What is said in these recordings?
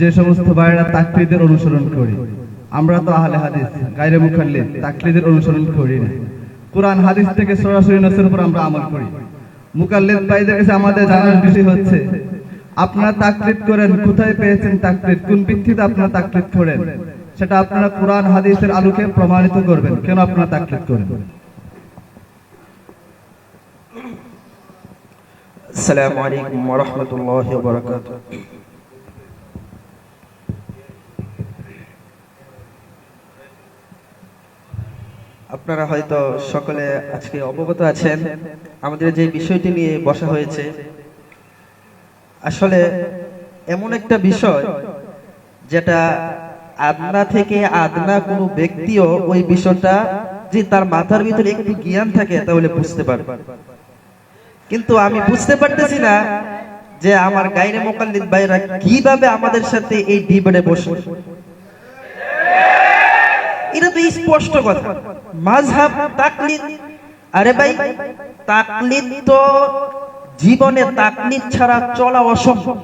যে সমস্ত ভাইরা তাকলিদের অনুসরণ করি, আমরা তো আহলে হাদিস গাইরে মুখাল্লিদ তাকলিদের অনুসরণ করি না। কোরআন, হাদিস থেকে সরাসরি নসের উপর আমরা আমল করি। মুকাল্লিদ ভাইদের কাছে আমাদের জানার বিষয় হচ্ছে, আপনারা তাকলিদ করেন, কোথায় পেয়েছেন তাকলিদ? কোন ভিত্তিতে আপনারা তাকলিদ করেন? সেটা আপনারা কোরআন, হাদিসের আলোকে প্রমাণিত করবেন, কেন আপনারা তাকলিদ করেন? আসসালামু আলাইকুম ওয়া রাহমাতুল্লাহি ওয়া বারাকাতুহু। আপনারা হয়তো সকলে আজকে অবগত আছেন, আমাদের যে বিষয়টি নিয়ে বসা হয়েছে। আসলে এমন একটা বিষয় যেটা আদনা থেকে আদনা কোনো ব্যক্তিও ওই বিষয়টা যে তার মাথার ভিতরে একটু জ্ঞান থাকে তাহলে বুঝতে পারবে। কিন্তু আমি বুঝতে পারতেছি না যে আমার গাইরে মোকাল্লিদ ভাইরা কীভাবে আমাদের সাথে এই ডিবেটে বসে। এটা তো স্পষ্ট কথা। মাযহাব তাকলিদ। আরে ভাই, তাকলিদ তো জীবনে তাকলিদ ছাড়া চলা অসম্ভব।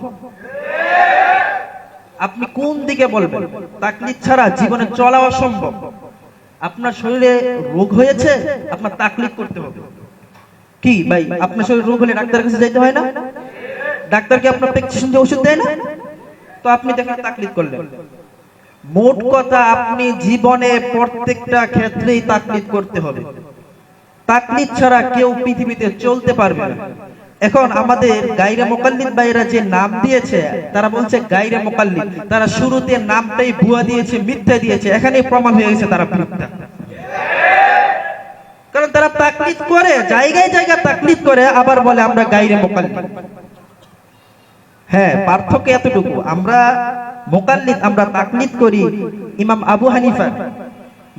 আপনি কোন দিকে বলবেন? তাকলিদ ছাড়া জীবনে চলা অসম্ভব। আপনার শরীরে রোগ হয়েছে, আপনার তাকলিদ করতে হবে। কি ভাই, আপনার শরীরে রোগ হলে ডাক্তারের কাছে যাইতে হয় না? ডাক্তার কি আপনার প্রেসক্রিপশন দিয়ে ওষুধ দেয় না? তো আপনি দেখেন তাকলিদ করলেন। মোট কথা আপনি জীবনে প্রত্যেকটা ক্ষেত্রেই তাকলিদ করতে হবে। তাকলিদ ছাড়া কেউ পৃথিবীতে চলতে পারবে না। এখন আমাদের গাইরে মোকাল্লিদ ভাইরা যে নাম দিয়েছে, তারা বলছে গাইরে মোকাল্লিদ। তারা শুরুতে নামটাই ভুয়া দিয়েছে, মিথ্যা দিয়েছে। এখানেই প্রমাণ হয়ে গেছে তারা মিথ্যা কারণ তারা তাকলিদ করে, জায়গায় জায়গায় তাকলিদ করে, আবার বলে আমরা গাইরে মোকাল্লিদ। হ্যাঁ পার্থক্য এতটুকু। আমরা মোকাল্লিদ আমরা তাকলিদ করি ইমাম আবু হানিফা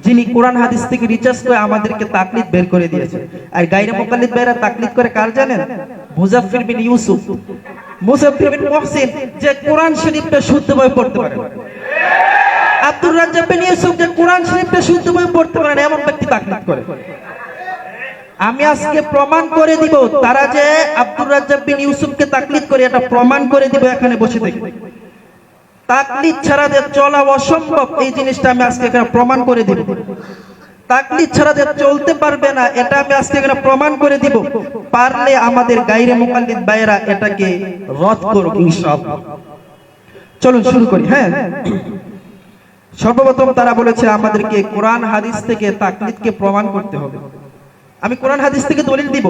যিনি কোরআন হাদিস থেকে রিচার্জ করে আমাদেরকে তাকলিদ বের করে দিয়েছে। আর গাইরে মোকাল্লিদ ভাইরা তাকলিদ করে কার জানেন? মুজাফফির বিন ইউসুফ। মুজাফফির বিন মুহসিন যে কোরআন শরীফটা শুদ্ধভাবে পড়তে পারে। আব্দুর রাজ্জাক বিন ইউসুফ যে কোরআন শরীফটা শুদ্ধভাবে পড়তে পারে এমন ব্যক্তি তাকলিদ করে। আমি আজকে প্রমাণ করে দিব। তারা যে আব্দুর রাজ্জাক বিন ইউসুফকে তাকলিদ করে, এটা প্রমাণ করে দিব এখানে বসে থেকে। তাকলিদ ছাড়া যে চলা অসম্ভব, এই জিনিসটা আমি আজকে এখানে প্রমাণ করে দিব। তাকলিদ ছাড়া যে চলতে পারবে না, এটা আমি আজকে এখানে প্রমাণ করে দিব। পারলে আমাদের গাইরে মুকাল্লিদ ভাইয়েরা এটাকে রদ করুক, ইনশাআল্লাহ। চলুন শুরু করি হ্যাঁ? সর্বপ্রথম তারা বলেছে, আমাদেরকে কোরআন, হাদিস থেকে তাকলিদকে প্রমাণ করতে হবে। আমি কোরআন হাদিস থেকে দলিল দিব,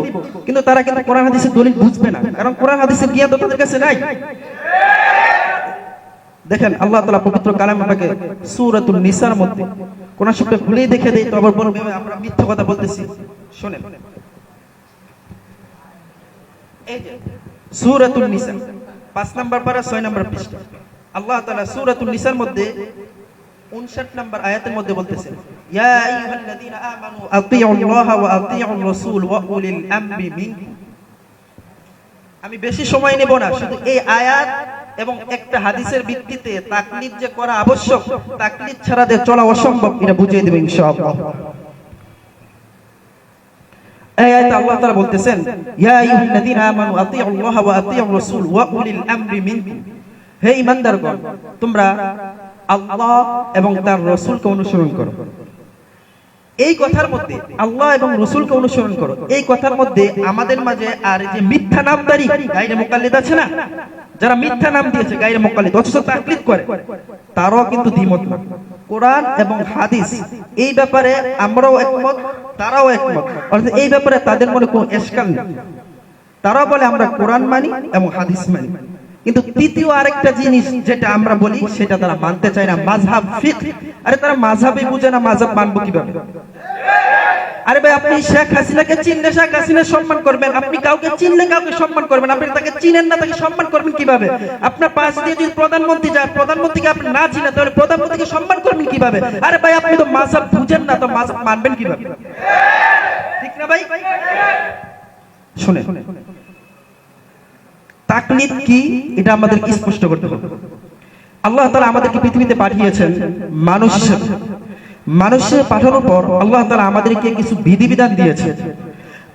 কিন্তু তারা কিন্তু কোরআন হাদিসের দলিল বুঝবে না। কারণ কোরআন হাদিসের জ্ঞান তো তাদের কাছে নাই। দেখেন, আল্লাহ তাআলা পবিত্র কালাম আমাকে সূরাতুন নিসার মধ্যে কোন শব্দ ভুলেই দেখে দেই তো আবার বলবে আমরা মিথ্যা কথা বলতেছি। শুনেন। এই যে, সূরাতুন নিসা 5 নাম্বার পারা 6 নাম্বার পৃষ্ঠা। আল্লাহ তাআলা সূরাতুন নিসার মধ্যে 59 নাম্বার আয়াতের মধ্যে বলতেছেন ইয়া আইয়ুহাল্লাযীনা আমানু আতিউল্লাহ ওয়া আতিউর রাসূল ওয়া উলিল আমরি মিনকুম। আমি বেশি সময় নেব না শুধু এই আয়াত এবং একটা হাদিসের ভিত্তিতে তাকলিদ যে করা আবশ্যক তাকলিদ ছাড়া যে চলা অসম্ভব এটা বুঝিয়ে দেব ইনশাআল্লাহ। এই আয়াতে আল্লাহ তাআলা বলতেছেন ইয়া আইয়ুহাল্লাযীনা আমানু আতিউল্লাহ ওয়া আতিউর রাসূল ওয়া উলিল আমরি মিনকুম। হে ঈমানদারগণ তোমরা আল্লাহ এবং তার রাসূলকে অনুসরণ করো। এই কথার মধ্যে আল্লাহ এবং রসুলকে অনুসরণ করো। এই কথার মধ্যে আমাদের মাঝে আর যে মিথ্যা নামদারি, গাইরে মোকাল্লিদ আছে না? যারা মিথ্যা নাম দিয়েছে, গাইরে মোকাল্লিদ, অথচ তাকলিদ করে, তারাও কিন্তু দ্বিমত না। কোরআন এবং হাদিস, এই ব্যাপারে আমরাও একমত, তারাও একমত। অর্থাৎ এই ব্যাপারে তাদের মনে কোনো এসকাল নেই। তারাও বলে আমরা কোরআন মানি এবং হাদিস মানি। কিন্তু তৃতীয় আরেকটা জিনিস যেটা আমরা বলি, সেটা তারা মানতে চায় না, মাযহাব ফিক আরে তারা মাযহাবই বুঝে না, মাযহাব মানবো কীভাবে? আরে ভাই, আপনি শেখ হাসিনাকে চিনলে শেখ হাসিনা সম্মান করবেন, আপনি কাউকে চিনলে কাউকে সম্মান করবেন, আপনি তাকে চিনেন না, তাকে সম্মান করবেন কীভাবে? আপনার পাশ দিয়ে যদি প্রধানমন্ত্রী যায়, প্রধানমন্ত্রীকে আপনি না চিনেন, তাহলে প্রধানমন্ত্রীকে সম্মান করবেন কীভাবে? আরে ভাই, আপনি তো মাযহাব বুঝেন না, তো মাযহাব মানবেন কীভাবে? ঠিক না ভাই? শুনে শুনে তাকলিদ কি? এটা আমাদেরকে স্পষ্ট করতে হবে? আল্লাহ তাআলা আমাদেরকে পৃথিবীতে পাঠিয়েছেন মানুষ। হিসেবে মানুষের পাঠানোর পর আল্লাহ তাআলা আমাদেরকে কিছু বিধিবিধান দিয়েছে।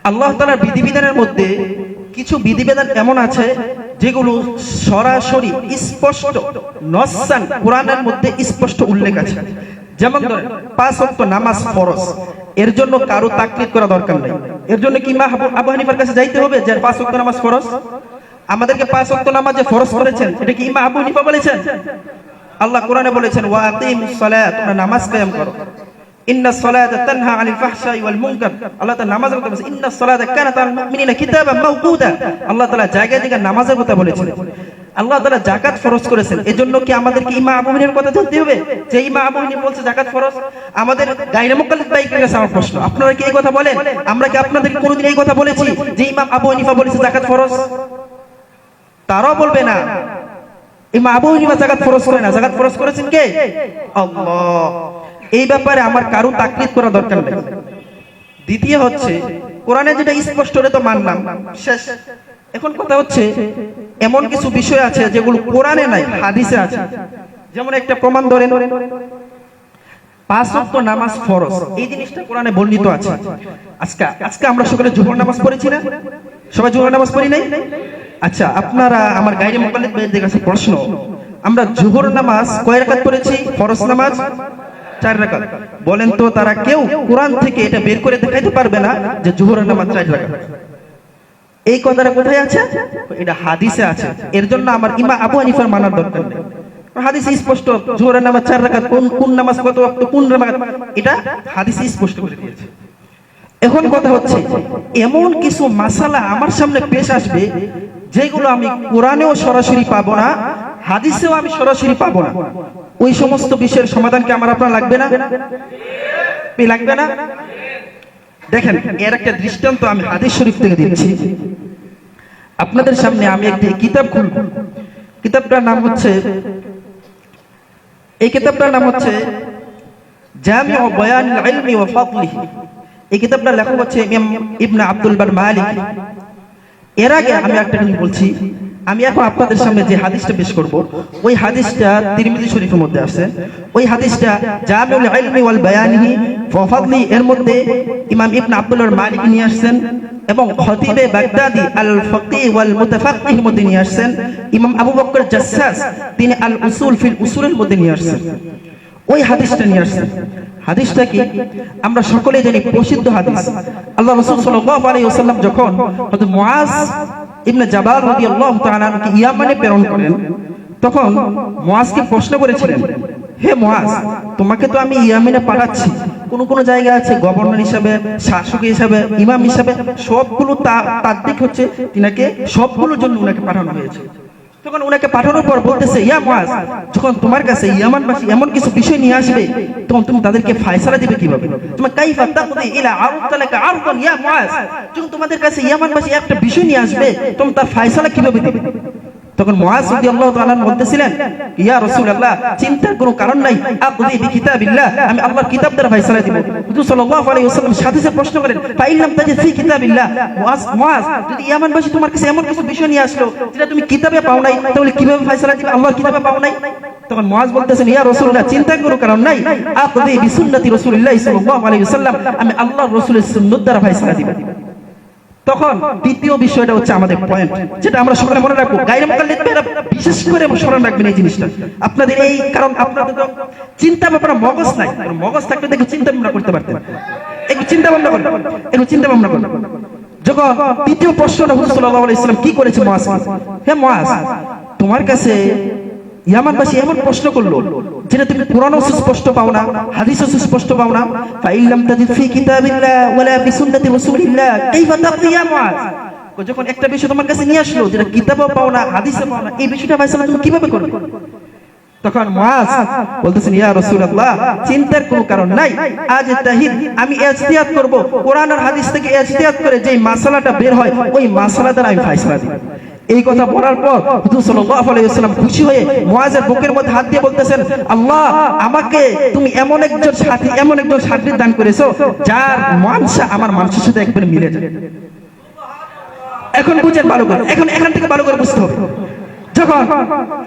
আল্লাহ তাআলার বিধিবিধানের মধ্যে কিছু বিধিবিধান এমন আছে, যেগুলো সরাসরি স্পষ্ট নসান কোরআনের মধ্যে স্পষ্ট উল্লেখ আছে। যেমন ধরেন, পাঁচ ওয়াক্ত নামাজ ফরজ। এর জন্য কারও তাকলিদ করা দরকার নেই। এর জন্য কি মা আবু- হানিফার কাছে যাইতে হবে যে পাঁচ ওয়াক্ত নামাজ ফরজ? আমাদেরকে পাঁচ ওয়াক্ত নামাজ যে ফরজ করেছেন, এটা কি ইমা আবু হানিফা বলেছেন? আল্লাহ কোরআনে বলেছেন, ওয়া আকিমুস সালাত তোমরা নামাজ কায়েম করো। তানহা আনিল ফাহশাই ওয়াল মুনকার আল্লাহ তাআলা নামাজের কথা বলেছেন কানাত আল মুমিনিনা কিতাবান মাওকুতা আল্লাহ তাআলা জায়গায় জায়গায় নামাজের কথা বলেছেন। আল্লাহ তাআলা যাকাত ফরজ করেছেন, এজন্য কি আবু হানিফার কথা জানতে হবে? যে আবু হানিফা বলছে যাকাত ফরজ, আমাদের আমার প্রশ্ন, আপনারা কি এই কথা বলেন? আমরা কি আপনাদেরকে কোনোদিন এই কথা বলেছি যে ইমাম আবু হানিফা বলেছে যাকাত ফরজ? তারাও বলবে না। ইমা আবু হানিফা জাকাত ফরজ করে না। জাকাত ফরজ করেছেন কে? এই ব্যাপারে আমার কারও তাকলিদ করা দরকার নেই। দ্বিতীয় হচ্ছে, কোরআনে যেটা স্পষ্ট তো মানলাম। শেষ। এখন কথা হচ্ছে, এমন কিছু বিষয় আছে যেগুলো কোরআনে নাই, হাদিসে আছে। যেমন একটা প্রমাণ ধরেন, পাঁচ ওয়াক্ত নামাজ ফরজ। এই জিনিসটা কোরআনে বর্ণিত আছে। আজকে আজকে আমরা সকলে জোহর নামাজ পড়েছি না? সবাই জোহর নামাজ পড়ি নাই? আচ্ছা আপনারা আমার গাইরে মোকাল্লিদ ভাইদের কাছে প্রশ্ন। আমরা জোহর নামাজ কয় রাকাত পড়েছি? ফরজ নামাজ? চার রাকাত। বলেন তো, তারা কেউ কোরআন থেকে এটা বের করে দেখাইতে পারবে না যে জোহর নামাজ চার রাকাত। এই কথাটা কোথায় আছে? এটা হাদিসে আছে। এর জন্য আমার ইমা আবু হানিফার মানার দরকার নেই। হাদিসে স্পষ্ট, জোহরের নামাজ চার রাকাত, কোন কোন নামাজ কত ওয়াক্ত, কোন নামাজ? এটা হাদিসে স্পষ্ট করে দিয়েছে। এখন কথা হচ্ছে, এমন কিছু মাসালা আমার সামনে পেশ আসবে যেগুলো আমি কোরআনেও সরাসরি পাবো না, হাদিসেও আমি সরাসরি পাবো না। ওই সমস্ত বিষয়ের সমাধান কি আমার আপনার লাগবে না? লাগবে না? দেখেন, এর একটা দৃষ্টান্ত আমি হাদিস শরীফ থেকে দিচ্ছি। আপনাদের সামনে আমি একটি কিতাব খুলব। কিতাবটার নাম হচ্ছে, এই কিতাবটার নাম হচ্ছে জামিউ বায়ানুল ইলমি ওয়া ফাদলিহি এই কিতাবটার লেখক হচ্ছে ইমাম ইবনে আব্দুল বার মালিক এর আগে আমি একটা জিনিস বলছি। আমি এখন আপনাদের সামনে যে হাদিসটা পেশ করব, ওই হাদিসটা তিরমিজি শরীফের মধ্যে আছে। ওই হাদিসটা জামিউল ইলমি ওয়াল বায়ানিহি ওয়া ফাদলি, এর মধ্যে ইমাম ইবনে আব্দুল বার মালিক নিয়ে আসছেন এবং খতিবে বাগদাদি আল ফকিহ ওয়াল মুতাফাক্কিহ মধ্যে নিয়ে আসছেন। ইমাম আবু বকর জাসসাস তিনি আল উসুল ফিল উসুলের মধ্যে নিয়ে আসছেন। ওই হাদিসটা নিয়ে আসছেন হাদিসটা কি? আমরা সকলেই জানি প্রসিদ্ধ হাদিস। আল্লাহ রাসূল সাল্লাল্লাহু আলাইহি ওয়াসাল্লাম যখন হযরত মুআজ ইবনে জাবাল রাদিয়াল্লাহু তাআলা আনহুকে ইয়ামানে প্রেরণ করেন তখন মুআজকে প্রশ্ন করেছিলেন, হে মুআজ, তোমাকে তো আমি ইয়ামানে পাঠাচ্ছি। কোন কোন জায়গা আছে গভর্নর হিসাবে, শাসক হিসাবে, ইমাম হিসাবে? সবগুলো তার দিক হচ্ছে, তিনাকে সবগুলোর জন্য উনাকে পাঠানো হয়েছে। তখন ওনাকে পাঠানোর পর বলতেছে, ইয়া মাস যখন তোমার কাছে ইয়ামানবাসী এমন কিছু বিষয় নিয়ে আসবে, তখন তুমি তাদেরকে ফায়সালা দিবে কীভাবে? তুমি কাইফা তাকদি ইলা আরতালাকা আরদান ইয়া মাস যখন তোমাদের কাছে ইয়ামানবাসী একটা বিষয় নিয়ে আসবে তুমি তার ফায়সালা কীভাবে দিবে? তখন মুআজ রাদিয়াল্লাহু তাআলা বলতেছিলেন ইয়া রাসূলুল্লাহ চিন্তার কোনো কারণ নাই আকদি বিকিতাবিল্লাহ আমি আল্লাহর কিতাব দ্বারা ফয়সালা দিব। হুজুর সাল্লাল্লাহু আলাইহি ওয়াসাল্লাম সাথে সাথে প্রশ্ন করেন ফি কিতাবিল্লাহ? মুআজ মুআজ যদি ইয়ামানবাসী তোমার কাছে এমন কিছু বিষয় নিয়ে আসলো যেটা তুমি কিতাবে পাও নাই তাহলে কীভাবে ফয়সালা দিবে? আল্লাহর কিতাবে পাও নাই। তখন মুআজ বলতেছেন ইয়া রাসূলুল্লাহ চিন্তার কোনো কারণ নাই। আকদি বিসুন্নতি রাসূলিল্লাহ সাল্লাল্লাহু আলাইহি ওয়াসাল্লাম আমি আল্লাহর রাসূলের সুন্নাত দ্বারা ফয়সালা দিব। তখন দ্বিতীয় বিষয়টা হচ্ছে আমাদের পয়েন্ট যেটা আমরা সকলে মনে রাখব। গাইরে মুকাল্লিদ ভাইরা বিশেষ করে স্মরণ রাখবেন এই জিনিসটা। আপনাদের এই, কারণ আপনাদের চিন্তা ভাবনা মগজ নাই। মগজ থাকলে দেখে চিন্তা ভাবনা করতে পারতেন। একটু চিন্তা ভাবনা করুন। একটু চিন্তা ভাবনা করুন। যখন তৃতীয় প্রশ্নটা হুজুর সাল্লাল্লাহু আলাইহি সাল্লাম কি করেছে মুআজ হে মুআজ তোমার কাছে ইয়ামানবাসী এমন প্রশ্ন করল, যেটা তুমি সুস্পষ্ট পাও না সুস্পষ্ট পাও না তাজিদ ফি কিতাবিল্লাহ ওয়ালা ফি সুন্নতি রাসূলিল্লাহ, কাইফা যখন একটা বিষয় তোমার কাছে নিয়ে আসলো, যেটা কিতাবও পাও না পাও না, এই বিষয়টা তুমি কীভাবে করবে তখন বলতেছেন, ইয়া রাসূলুল্লাহ, চিন্তার কোনো কারণ নাই, আজ তাহিদ আমি ইজতিহাদ করব, কোরআন আর হাদিস থেকে ইজতিহাদ করে যেই মাসালাটা বের হয়, ওই মাসালা দ্বারা আমি ফয়সালা দিব। এই কথা বলার পর হুজুর সাল্লাল্লাহু আলাইহি ওয়াসাল্লাম খুশি হয়ে মুআজের বুকের মধ্যে হাত দিয়ে বলতেছেন, আল্লাহ, আমাকে তুমি এমন একজন সাথী, এমন একজন সাথী দান করেছ যার মানসা আমার মানুষের সাথে একবারে মিলে যায়। এখন বুঝেন ভালো করে, এখন এখান থেকে ভালো করে বুঝতে হবে। যখন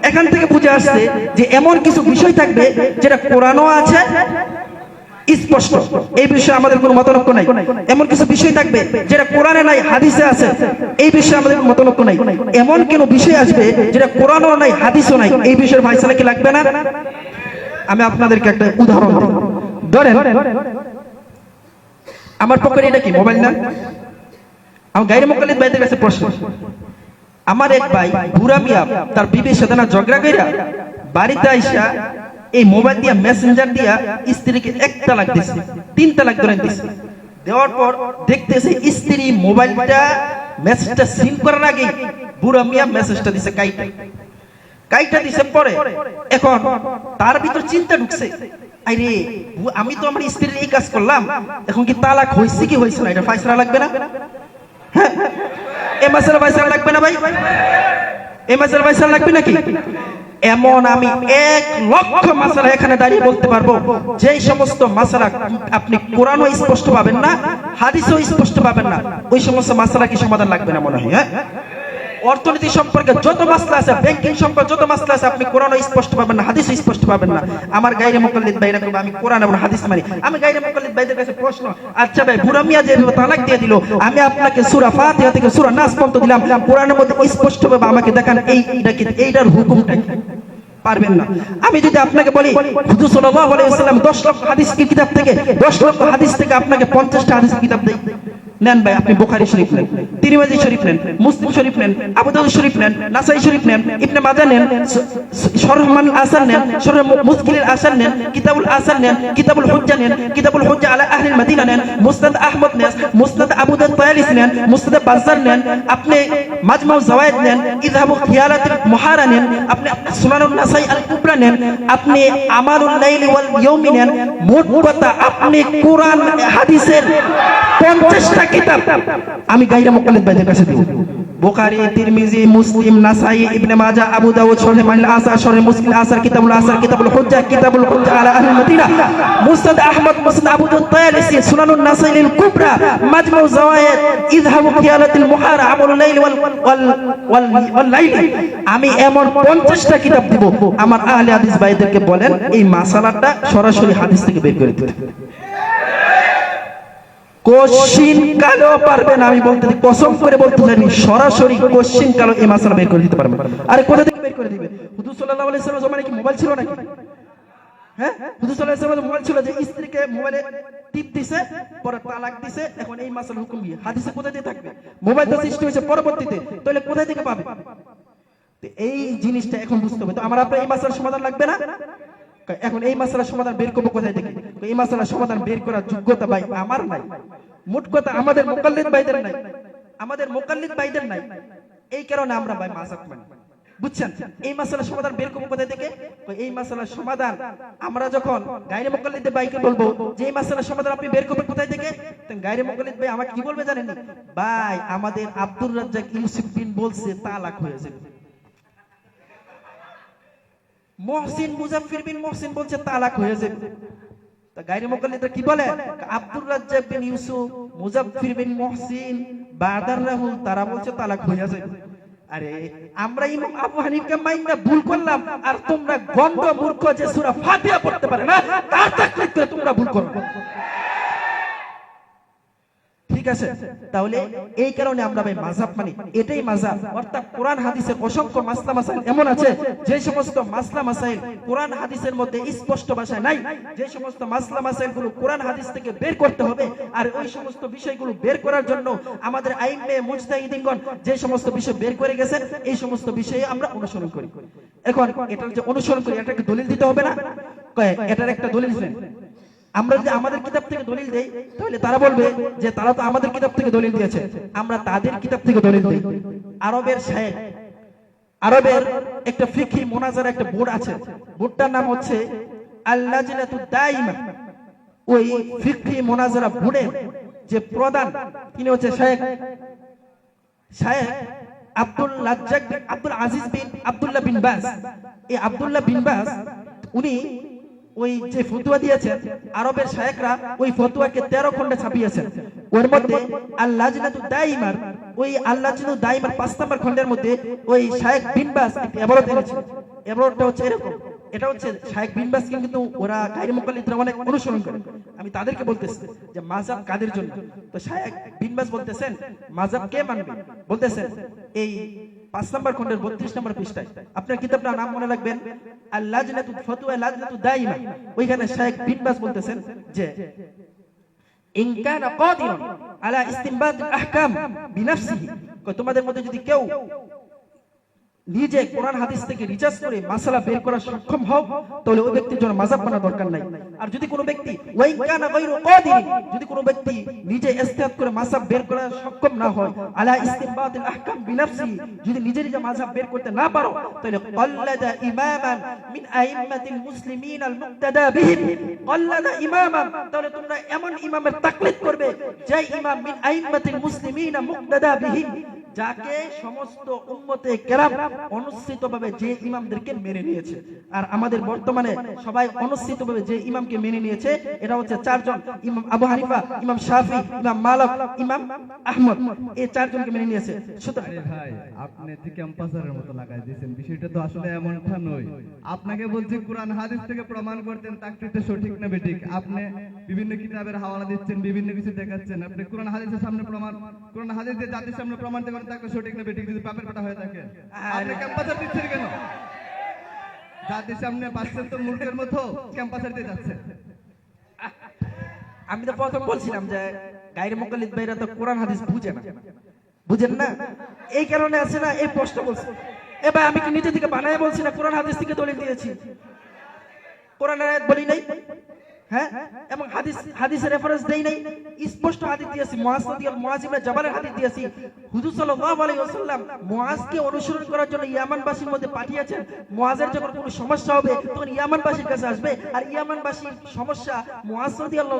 এখান থেকে বুঝে আসছে যে এমন কিছু বিষয় থাকবে যেটা কোরআনও আছে স্পষ্ট। এই বিষয়ে আমাদের কোনো মতলক্য নাই। এমন কিছু বিষয় থাকবে যেটা কোরআনে নাই, হাদিসে আছে। এই বিষয়ে আমাদের কোনো মতলক্য নাই। এমন কোন বিষয় আসবে যেটা কোরআনও নাই, হাদিসও নাই। এই বিষয়ের ফাইসলা কি লাগবে না? আমি আপনাদেরকে একটা উদাহরণ দিই। ধরেন, আমার পকেটে এটা কি, মোবাইল না? আমার গাইরে মোকালিদ ভাইদের কাছে প্রশ্ন। আমার এক ভাই বুড়া মিয়া, তার বিবির সাথে ঝগড়া কইরা বাড়িতে আইসা এই মোবাইল দিয়া মেসেঞ্জার দিয়া স্ত্রীকে এক তালাক দিছে, তিন তালাক ধরে দিছে। দেওয়ার পর দেখতেছে স্ত্রী মোবাইলটা মেসেজটা সিন করার আগে বুড়া মিয়া মেসেজটা দিছে কাইটা। কাইটা দিছে পরে, এখন তার ভিতর চিন্তা ঢুকছে। আরে আমি তো আমার স্ত্রীর এই কাজ করলাম, এখন কি তালাক হয়েছে কি হয়েছে না? এটা ফাইসলা লাগবে না? হ্যাঁ? এ মাসের ফাইসলা লাগবে না ভাই? এ মাসের ফাইসলা লাগবে নাকি? এমন আমি এক লক্ষ মাসালা এখানে দাঁড়িয়ে বলতে পারব। যে সমস্ত মাসালা আপনি কোরআনও স্পষ্ট পাবেন না, হাদিসও স্পষ্ট পাবেন না, ওই সমস্ত মাসালা কি সমাধান লাগবে না মনে হয় হ্যাঁ? অর্থনীতি সম্পর্কে যত মাসলা আছে ব্যাংকিং সম্পর্কে যত মাসলা আছে, আপনি কোরআন স্পষ্ট পাবেন না হাদিস স্পষ্ট পাবেন না। আমার গাইরে মুকাল্লিদ ভাইরা করবে আমি কোরআন এবং হাদিস মানি। আমি গাইরে মুকাল্লিদ ভাইদের কাছে প্রশ্ন আচ্ছা ভাই, বুড়া মিয়া যে তালাক দিয়ে দিল, আমি আপনাকে সূরা ফাতিহা থেকে সূরা নাস পর্যন্ত দিলাম, কোরআনের মধ্যে স্পষ্ট ভাবে আমাকে দেখান এই এটা কি, এইটার হুকুমটা কি? পারবেন না। আমি যদি আপনাকে বলি, হুজুর সাল্লাল্লাহু আলাইহি ওয়াসাল্লাম 10 লক্ষ হাদিস কিতাব থেকে 10 লক্ষ হাদিস থেকে আপনাকে 50টা হাদিস কিতাব দেই নেন ভাই, আপনি বুখারী শরীফ নেন, তিরমিজি শরীফ নেন, মুসলিম শরীফ নেন আবু দাউদ শরীফ নেন, নাসাই শরীফ নেন, ইবনে মাজাহ নেন শরহমান আসার নেন, শরহ মুসকিলের আসার নেন, কিতাবুল আসার নেন, কিতাবুল হুজ্জা নেন, কিতাবুল হুজ্জা আলা আহলিল মদিনা নেন, মুসনাদ আহমদ নেন, মুসনাদ আবু দাউদ তায়ালিস নেন, মুসনাদ বাজ্জার নেন, আপনি মাজমাউ জাওয়ায়েদ নেন, ইযহাবু খিয়ালাতুল মুহারা নেন, আপনি সুনানুন নাসাই আল কুবরা নেন, আপনি আমালুল লাইলি ওয়াল ইয়াউমি নেন, মোট কথা আপনি কোরআন, হাদিসের 50টা কিতাব। আমি গায়রা মুকাল্লিদ ভাইদের কাছে দেব। বুখারী, তিরমিজি, মুসলিম, নাসাই, ইবনে মাজাহ, আবু দাউদ, শরহ মানিল আসার, শরহ মুসলিম আসার, কিতাবুল আসার, কিতাবুল হুজ্জা কিতাবুল হুজ্জা আলা আহলি মদিনা। মুসনাদ আহমদ মুসনাদ আবু দাউদ, তায়ালিসি, সুনানুন নাসাই আল কুবরা, মাজমু জাওয়ায়েদ ইযহাবু খিয়ালাতুল মুহারা, আমলুল লাইল ওয়াল ওয়াল ওয়াল লাইল। আমি এমন 50টা কিতাব দিব। আমার আহলে হাদিস ভাইদেরকে বলেন, এই মাসালাটা সরাসরি হাদিস থেকে বের করে দিতে। কোশ্চিন কালো পারবেন আমি বলতে কসম করে বলতে জানি, সরাসরি কোশ্চিন কালো এই মাসালা বের করে দিতে পারবেন আরে কোথা থেকে বের করে দিবে? হুজুর সাল্লাল্লাহু আলাইহি জমানে কি মোবাইল ছিল নাকি? হ্যাঁ? হুজুর সাল্লাল্লাহু আলাইহি ওয়াসাল্লাম মোবাইল ছিল যে স্ত্রীকে মোবাইলে টিপ দিছে, পরে তালাক দিছে, এখন এই মাসাল হুকুম কি? হাদিসে কোথায় দিয়ে থাকবে? মোবাইল তো সৃষ্টি হয়েছে পরবর্তীতে, তাহলে কোথায় থেকে পাবে? এই জিনিসটা এখন বুঝতে হবে। তো আমার আপনার এই মাসালার সমাধান লাগবে না? এখন এই মাসালার সমাধান বের করব কোথায় থেকে এই মাসালার সমাধান বের করার যোগ্যতা ভাই আমার নাই। মোট কথা আমাদের মোকাল্লিদ ভাইদের নাই। আমাদের মোকাল্লিদ ভাইদের নাই। এই কারণে আমরা ভাই মাসাক মানি। বুঝছেন? এই মাসালার সমাধান বের করব কোথায় থেকে এই মাসালার সমাধান আমরা যখন গাইরে মোকাল্লিদের ভাইকে বলব যে এই মাসালার সমাধান আপনি বের করবেন কোথায় থেকে গাইরে মোকাল্লিদ ভাই আমাকে কি বলবে জানেন ভাই, আমাদের আব্দুর রাজ্জাক ইউসুফ বিন বলছে তালাক হয়েছে মহসিন মুজাফির বিন মহসিন বলছে, তালাক হয়ে যাবে। তা গায়রে মুকাল্লিদরা কি বলে? আব্দুর রাজ্জাক বিন ইউসুফ, মুজাফির বিন মহসিন বাদার রাহুল, তারা বলছে, তালাক হয়ে যাবে। আরে, আমরা ইমাম আবু হানিফকে মাইন্না ভুল করলাম, আর তোমরা গন্ধ মূর্খ যে সূরা ফাতিহা পড়তে পারে না, তার তাকলিদ করে তোমরা ভুল করো। ঠিক আছে? তাহলে এই কারণে আমরা ভাই মাযহাব মানি। এটাই মাযহাব। অর্থাৎ কোরআন হাদিসে অসংখ্য মাসলা মাসাইল এমন আছে, যে সমস্ত মাসলা মাসাইল কোরআন হাদিসের মধ্যে স্পষ্ট ভাষায় নাই, যে সমস্ত মাসলা মাসাইলগুলো কোরআন হাদিস থেকে বের করতে হবে, আর ওই সমস্ত বিষয়গুলো বের করার জন্য আমাদের আইনে মুজতাহিদিনগণ যে সমস্ত বিষয় বের করে গেছে এই সমস্ত বিষয়ে আমরা অনুসরণ করি। এখন এটার যে অনুসরণ করি, এটাকে দলিল দিতে হবে না? এটার একটা দলিল দেন। আমরা যদি আমাদের কিতাব থেকে দলিল দেই, তাহলে তারা বলবে যে তারা তো আমাদের কিতাব থেকে দলিল দিয়েছে। আমরা তাদের কিতাব থেকে দলিল দেই। আরবের শায়েখ, আরবের একটা ফিকহি মোনাজার একটা বোর্ড আছে। বোর্ডটার নাম হচ্ছে আল্লাজিলাতু দাইমা। ওই ফিকহি মোনাজারা বোর্ডের যে প্রধান, তিনি হচ্ছে শায়েখ। শায়েখ আব্দুল লাজ্জাক আব্দুল আজিজ বিন আব্দুল্লাহ বিন বাস। এই আব্দুল্লাহ বিন বাস, উনি ওই যে ফতুয়া দিয়েছেন, আরবের শায়েকরা ওই ফতুয়াকে তেরো খন্ডে ছাপিয়েছেন। ওর মধ্যে আল্লাহ দাইমার ওই আল্লাহ দাইমার পাঁচ নম্বর খন্ডের মধ্যে ওই শায়েক বিন বাস একটি হচ্ছে এরকম। এটা হচ্ছে বিনবাসকে কিন্তু ওরা অনেক অনুসরণ করে। আমি তাদেরকে বলতেছি যে মাজাব কাদের জন্য? তো শাহেক বিনবাস বলতেছেন মাজাব কে মানবে? বলতেছেন, এই পাঁচ নম্বর খন্ডের বত্রিশ নম্বর পৃষ্ঠায়। আপনার কিতাবটার নাম মনে রাখবেন? আর লাজনাতু ফতুয়া লাজনাতু দাইমা। ওইখানে শাহেক বিনবাস বলতেছেন যে, ইন কানা কাদিরান আলা তোমাদের মধ্যে যদি কেউ নিজে কোরআন হাদিস থেকে রিসার্চ করে মাসালা বের করার সক্ষম হও, তাহলে ওই ব্যক্তির জন্য মাযাব বানার দরকার নাই। আর যদি কোনো ব্যক্তি যদি কোনো ব্যক্তি নিজে ইস্তেহাদ করে মাসাব বের করার সক্ষম না হয়, আলা আহকাম যদি নিজে নিজে মাযহাব বের করতে না পারো, তাহলে কল্লাদা ইমামান মিন মুসলিমিন আল মুক্তাদা কল্লাদা ইমামান, তাহলে তোমরা এমন ইমামের তাকলিদ করবে, যে ইমাম মিন আইম্মাতিল মুসলিমিন মুক্তাদা বিহিম। যাকে সমস্ত উম্মতে কেরাম অনুষ্ঠিতভাবে যে ইমামদেরকে মেনে নিয়েছে। আর আমাদের বর্তমানে সবাই অনুষ্ঠিতভাবে যে ইমামকে মেনে নিয়েছে এটা হচ্ছে চারজন। ইমাম আবু হানিফা, ইমাম শাফি, ইমাম মালিক, ইমাম আহমদ। এই চারজনকে মেনে নিয়েছে। আপনাকে বলছি, কোরআন, হাদিস থেকে প্রমাণ করতেন তাকরিরটা সঠিক না বেঠিক। আপনি বিভিন্ন কিতাবের হাওয়ালা দিচ্ছেন বিভিন্ন কিছু দেখাচ্ছেন। আপনি কোরআন হাদিসের সামনে প্রমাণ কোরআন হাদিস দিয়ে জাতির সামনে প্রমাণ দেবেন তাকে সঠিক না বেঠিক যদি পাপের কথা হয়ে থাকে। আপনি ক্যাম্পাসার দিচ্ছেন কেন? জাতির সামনে পাচ্ছেন তো মূর্খের মতো ক্যাম্পাসার দিয়ে যাচ্ছেন। আমি তো প্রথম বলছিলাম যে গায়ের মোকাল্লিদ ভাইরা তো কোরআন হাদিস বুঝে না। বুঝেন না? এই কারণে আছে না এই প্রশ্ন বলছি। এ ভাই আমি কি নিজে থেকে বানায় বলছি না কোরআন হাদিস থেকে দলিল দিয়েছি? কোরআন আয়াত বলি নাই? হ্যাঁ? এবং হাদিস হাদিসের রেফারেন্স দেই নাই। স্পষ্ট হাদিস দিয়েছি মুআজ জাবালের হাদিস দিয়েছি। হুজুর সাল্লাল্লাহু আলাইহি ওয়াসাল্লাম মুআজকে অনুসরণ করার জন্য ইয়ামানবাসীর মধ্যে পাঠিয়েছেন। মুআজের যখন কোনো সমস্যা হবে, তখন ইয়ামানবাসীর কাছে আসবে। আর ইয়ামানবাসীর সমস্যা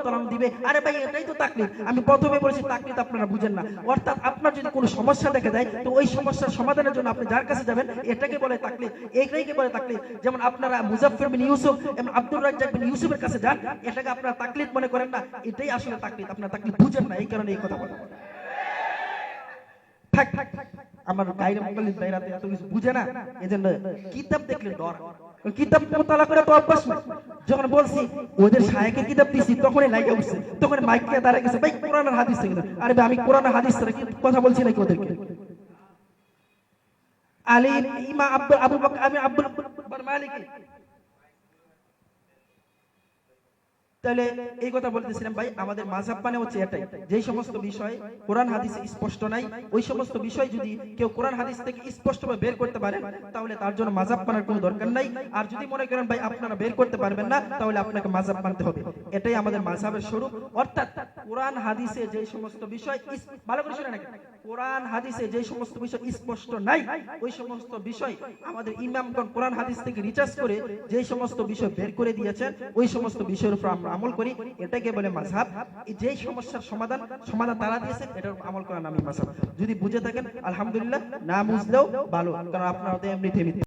তাআলা দিবে। আরে ভাই, এটাই তো তাকলিদ আমি প্রথমে বলেছি তাকলিদ আপনারা বুঝেন না। অর্থাৎ আপনার যদি কোনো সমস্যা দেখা দেয়, তো ওই সমস্যার সমাধানের জন্য আপনি যার কাছে যাবেন, এটাকে বলে তাকলিদ এইটাকে বলে তাকলিদ যেমন আপনারা মুজাফফর বিন ইউসুফ এবং আব্দুর রাজ্জাক বিন ইউসুফের কাছে যান এটাকে আপনারা তাকলিদ মনে করেন না এটাই আসলে তাকলিদ আপনারা তাকলিদ বুঝেন না এই কারণে এই কথা দিছি তখনই তখন মাইকে আমি কোরআন হাদিস কথা বলছি নাকি ওদেরকে আলী ইমা আব্দুল আবু আমি আব্দুল তাহলে এই কথা বলতেছিলাম ভাই, আমাদের মাযহাব মানে হচ্ছে এটাই। যেই সমস্ত বিষয় কোরআন, হাদিসে স্পষ্ট নাই, ওই সমস্ত বিষয় যদি কেউ কোরআন, হাদিস থেকে স্পষ্টভাবে বের করতে পারে তাহলে তার জন্য মাযহাব মানার কোনো দরকার নাই। আর যদি মনে করেন ভাই আপনারা বের করতে পারবেন না, তাহলে আপনাকে মাযহাব মানতে হবে। এটাই আমাদের মাযহাবের স্বরূপ। অর্থাৎ কোরআন, হাদিসে যে সমস্ত বিষয় ভালো করে শুনে নাকি কোরআন হাদিসে যে সমস্ত বিষয় স্পষ্ট নাই, ওই সমস্ত বিষয় আমাদের ইমামগণ কোরআন হাদিস থেকে রিচার্জ করে যে সমস্ত বিষয় বের করে দিয়েছেন, ওই সমস্ত বিষয়ের উপর আমরা আমল করি। এটাকে বলে মাঝহাব। যে সমস্যার সমাধান সমাধান তারা দিয়েছেন, এটার আমল করার নামই মাঝহাব। যদি বুঝে থাকেন, আলহামদুলিল্লাহ, না বুঝলেও ভালো। কারণ আপনারা এমনি থেমে